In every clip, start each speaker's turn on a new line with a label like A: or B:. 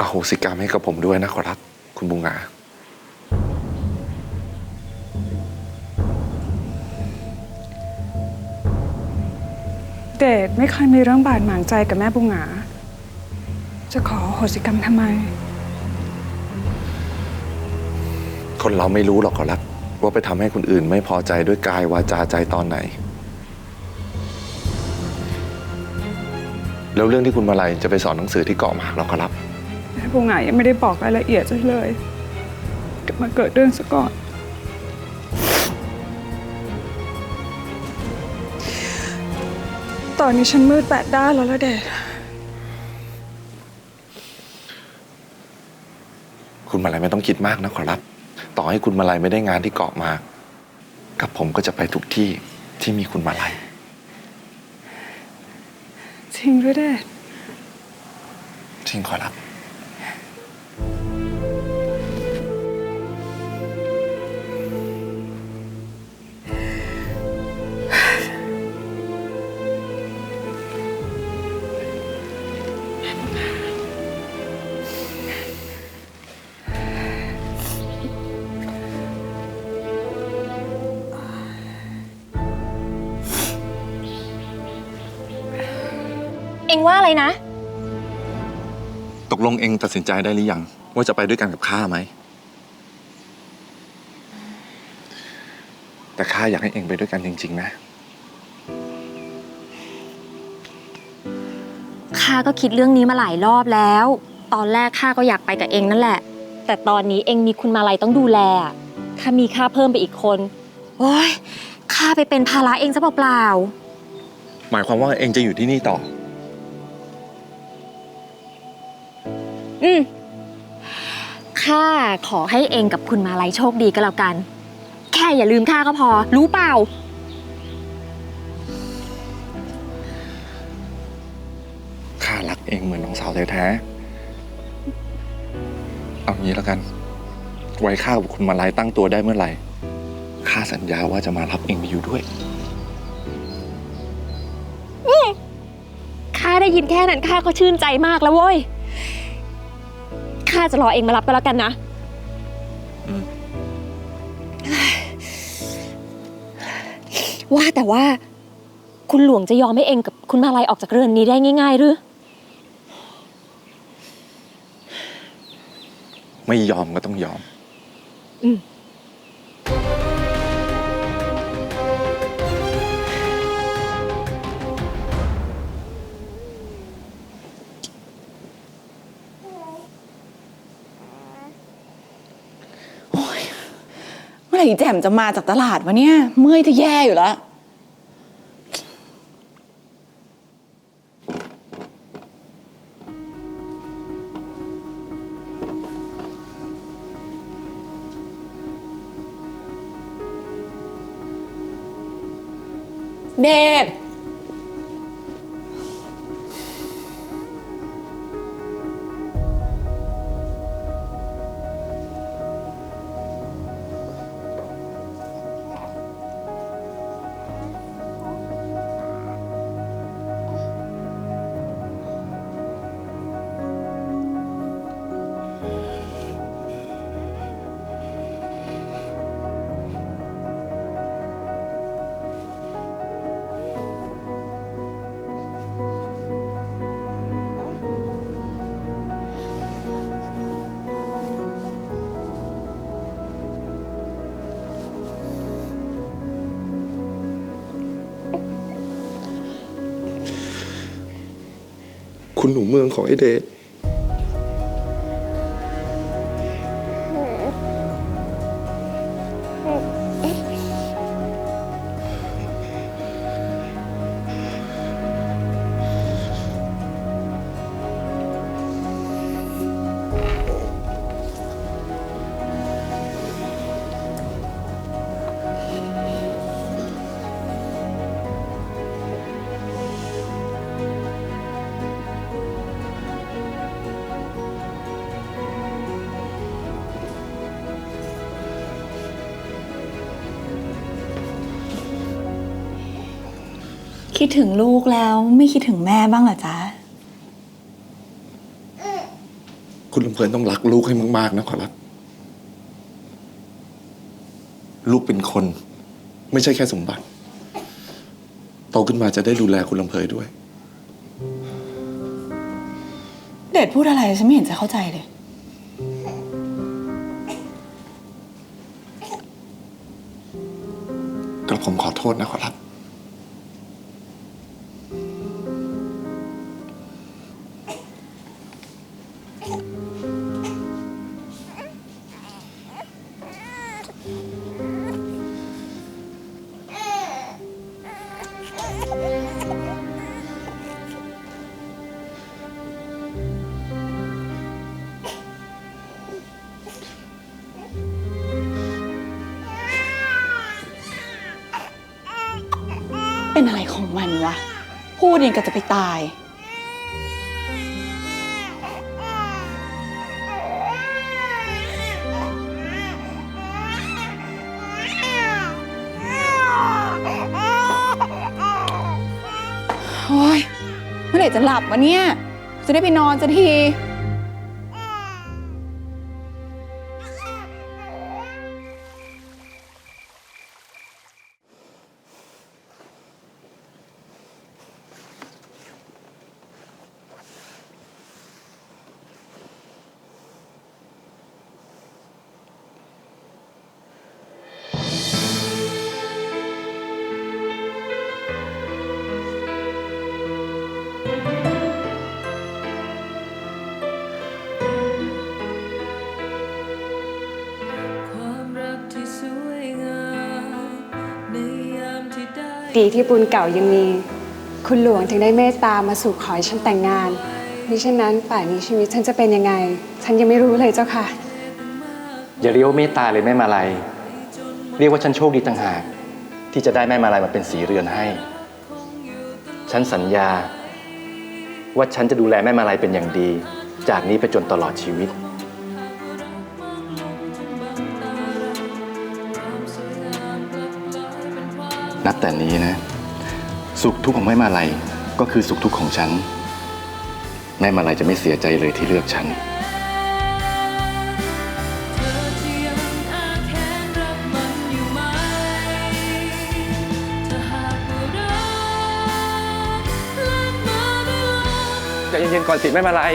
A: อโหสิกรรมให้กับผมด้วยนะขอรับคุณบุงา
B: เดชไม่เคยมีเรื่องบาดหมางใจกับแม่บุงาจะขอโหสิกรรมทำไม
A: คนเราไม่รู้หรอกขอรับว่าไปทำให้คนอื่นไม่พอใจด้วยกายวาจาใจตอนไหน แล้วเรื่องที่คุณมาลัยจะไปสอนหนังสือที่เกาะหมากเราขอรับ
B: แม่บุงหงายังไม่ได้บอกรายละเอียดเลยเดี๋ยวมาเกิดเรื่องซะก่อน ตอนนี้ฉันมืดแปดด้านแล้วละเดช
A: คุณมาลัยไม่ต้องคิดมากนะขอรับ ต่อให้คุณมาลัยไม่ได้งานที่เกาะหมาก กับผมก็จะไปทุกที่ที่มีคุณมาลัย
B: จริงด้วยเดช
A: จริงขอรับ
C: เอ็งว่าอะไรนะ
A: ตกลงเองตัดสินใจได้หรือยัง ว่าจะไปด้วยกันกับข้าไหม แต่ข้าอยากให้เองไปด้วยกันจริง ๆ นะ
C: ข้าก็คิดเรื่องนี้มาหลายรอบแล้ว ตอนแรกข้าก็อยากไปกับเองนั่นแหละ แต่ตอนนี้เองมีคุณมาลัยต้องดูแลอะถ้ามีค่าเพิ่มไปอีกคนโอ้ยข้าไปเป็นภาระเองซะเปล่า
A: หมายความว่าเองจะอยู่ที่นี่ต่อ
C: อืมข้าขอให้เองกับคุณมาลัยโชคดีก็แล้วกัน แค่อย่าลืมข้าก็พอ รู้เปล่า
A: ข้ารักเองเหมือนน้องสาวแท้ๆ เอางี้แล้วกัน ไว้ข้ากับคุณมาลายตั้งตัวได้เมื่อไหร่ ข้าสัญญาว่าจะมารับเองไปอยู่ด้วย
C: ข้าได้ยินแค่นั้นข้าก็ชื่นใจมากแล้วเว้ย ข้าจะรอเองมารับก็แล้วกันนะ
A: อืม
C: ว่าแต่ว่า คุณหลวงจะยอมให้เองกับคุณมาลัยออกจากเรือนนี้ได้ง่ายๆหรือ
A: ไม่ยอมก็ต้องยอม
C: อืม
D: ร่แจ่มจะมาจากตลาดวะเนี่ย เมื่อยจะแย่อยู่แล้วเดช
A: คุณหนูเมืองของไอเดช
D: คิดถึงลูกแล้วไม่คิดถึงแม่บ้างเหรอจ๊ะ
A: คุณลำเพลินต้องรักลูกให้มากๆนะขอรับ ลูกเป็นคน ไม่ใช่แค่สมบัติ โตขึ้นมาจะได้ดูแลคุณลำเพยด้วย
D: เดชพูดอะไรฉันไม่เห็นจะเข้าใจเลย
A: กระผมขอโทษนะขอรับ
D: เป็นอะไรของมันวะ พูดยังกับจะไปตาย โอ้ยเมื่อไหร่จะหลับวะเนี่ย จะได้ไปนอนสักที
B: ดีที่บุญเก่ายังมี คุณหลวงถึงได้เมตตามาสู่ขอให้ฉันแต่งงานมิฉะนั้นป่านนี้ชีวิตฉันจะเป็นยังไง ฉันยังไม่รู้เลยเจ้าค่ะ
E: อย่าเรียกว่าเมตตาเลยแม่มาลัย เรียกว่าฉันโชคดีต่างหาก ที่จะได้แม่มาลัยมาเป็นสีเรือนให้ ฉันสัญญา ว่าฉันจะดูแลแม่มาลัยเป็นอย่างดี จากนี้ไปจนตลอดชีวิต นับแต่นี้นะ สุขทุกข์ของแม่มาลัยก็คือสุขทุกข์ของฉัน แม่มาลัยจะไม่เสียใจเลยที่เลือกฉัน
F: อยังอาจแค้นรับมันอยู่ไหมถ้าหากว่ารักและมาได้ลง
E: ใจเย็นๆก่อนสิแม่มาลัย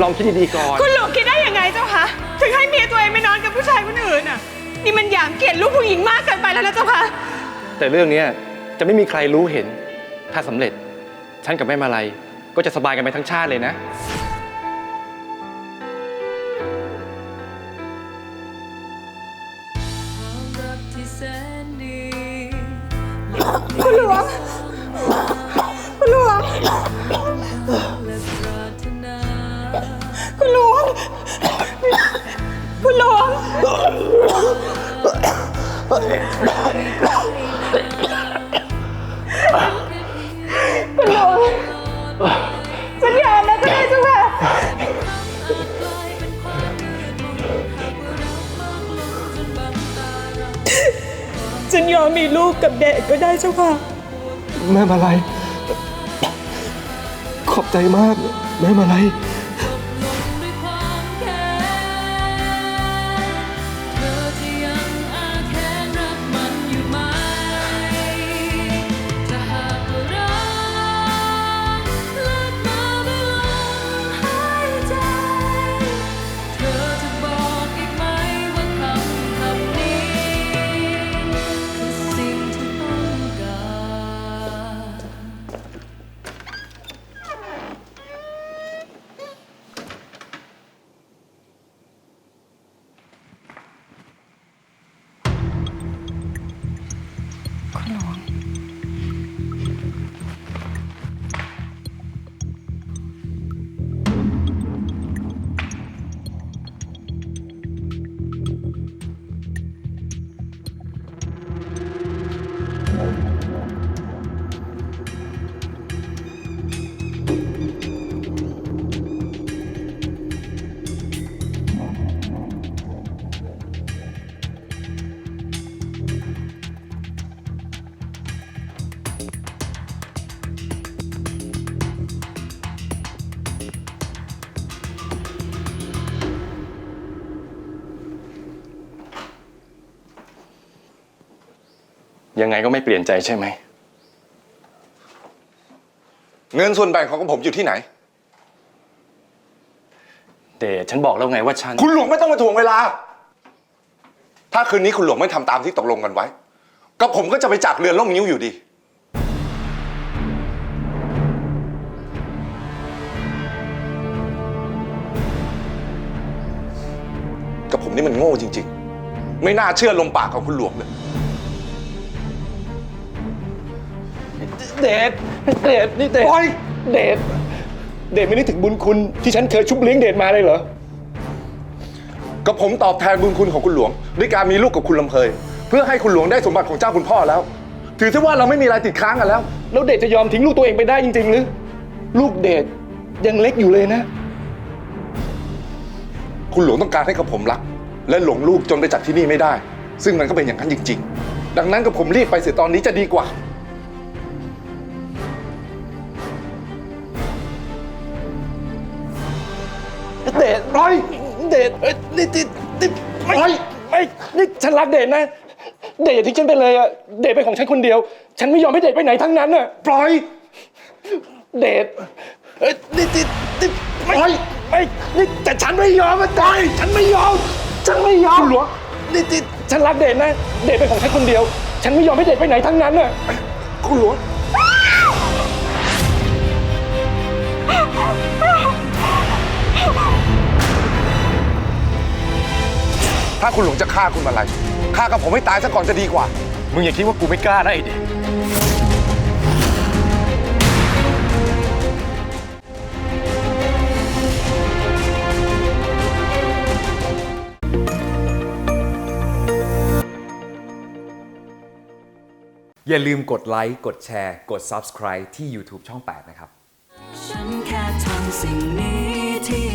E: ลองคิดดีๆก่อน
G: คุณหลวงคิดได้ยังไงเจ้าคะถึงให้เมียตัวเองไปนอนกับผู้ชายคนอื่นอะ นี่มันหยามเกียรติลูกผู้หญิงมากเกินไปแล้วนะเจ้าคะ
E: แต่เรื่องเนี้ยจะไม่มีใครรู้เห็น ถ้าสำเร็จ ฉันกับแม่มาลัยก็จะสบายกันไปทั้งชาติเลยนะ
F: ความรักที่แสนดี
G: คุณหลวง คุณหลวง
F: และปรารถนา
G: คุณหลวงคุณหลวง ฉันยอม
F: มีลู
G: กกับเด็กก็ได้เจ้าค่ะ
E: แม่มาลัย ขอบใจมาก แม่มาลัย
F: ยังไงก็
H: ไม่เปลี่ยนใจใช่ไหม
A: เงินส่วนแบ่งของผมอยู่ที่ไหน
H: เดชฉันบอกแล้วไงว่าฉัน
A: คุณหลวงไม่ต้องมาถ่วงเวลา ถ้าคืนนี้คุณหลวงไม่ทำตามที่ตกลงกันไว้ ก็ผมก็จะไปจากเรือนล่มนิ้วอยู่ดี กับผมนี่มันโง่จริง ๆ ไม่น่าเชื่อลมปากของคุณหลวงเลย
H: เดชเดชนี่เดช
A: ปล่อย
H: เดชเดชไม่นึกถึงบุญคุณที่ฉันเคยชุบเลี้ยงเดชมาเลยเหรอ
A: ก็ผมตอบแทนบุญคุณของคุณหลวง ด้วยการมีลูกกับคุณลำเพยเพื่อให้คุณหลวงได้สมบัติของเจ้าคุณพ่อแล้ว ถือซะว่าเราไม่มีอะไรติดค้างกันแล้ว
H: แล้วเดชจะยอมทิ้งลูกตัวเองไปได้จริงๆหรือ ลูกเดชยังเล็กอยู่เลยนะ
A: คุณหลวงต้องการให้กับผมรัก และหลงลูกจนไปจากที่นี่ไม่ได้ ซึ่งมันก็เป็นอย่างนั้นจริง ๆ ดังนั้นกับผมรีบไปเสียตอนนี้จะดีกว่า
H: เดชร้อย เดชเอ้ยนี่นี่นี่ไม่ไม่นี่ฉันรักเดชนะ เดชอย่าทิ้งฉันไปเลยอะเดชเป็นของฉันคนเดียว ฉันไม่ยอมให้เดชไปไหนทั้งนั้นอะปล่อย เดชเอ้ยนี่นี่นี่ไม่ไม่นี่แต่ฉันไม่ยอมอะปล่อยฉันไม่ยอม ฉันไม่ยอมคุณหลวงนี่นี่ฉันรักเดชนะ เดชเป็นของฉันคนเดียว ฉันไม่ยอมให้เดชไปไหนทั้งนั้นอะ
A: คุณหลวง ถ้าคุณหลวงจะฆ่าคุณมาลัยฆ่ากับผมให้ตายซะก่อนจะดีกว่า
H: มึงอย่าคิดว่ากูไม่กล้านะไอเดช
I: อย่าลืมกดไลค์ กดแชร์ กด Subscribe ที่ YouTube ช่อง 8 นะครับ
F: ฉันแค่ทำสิ่งนี้ที่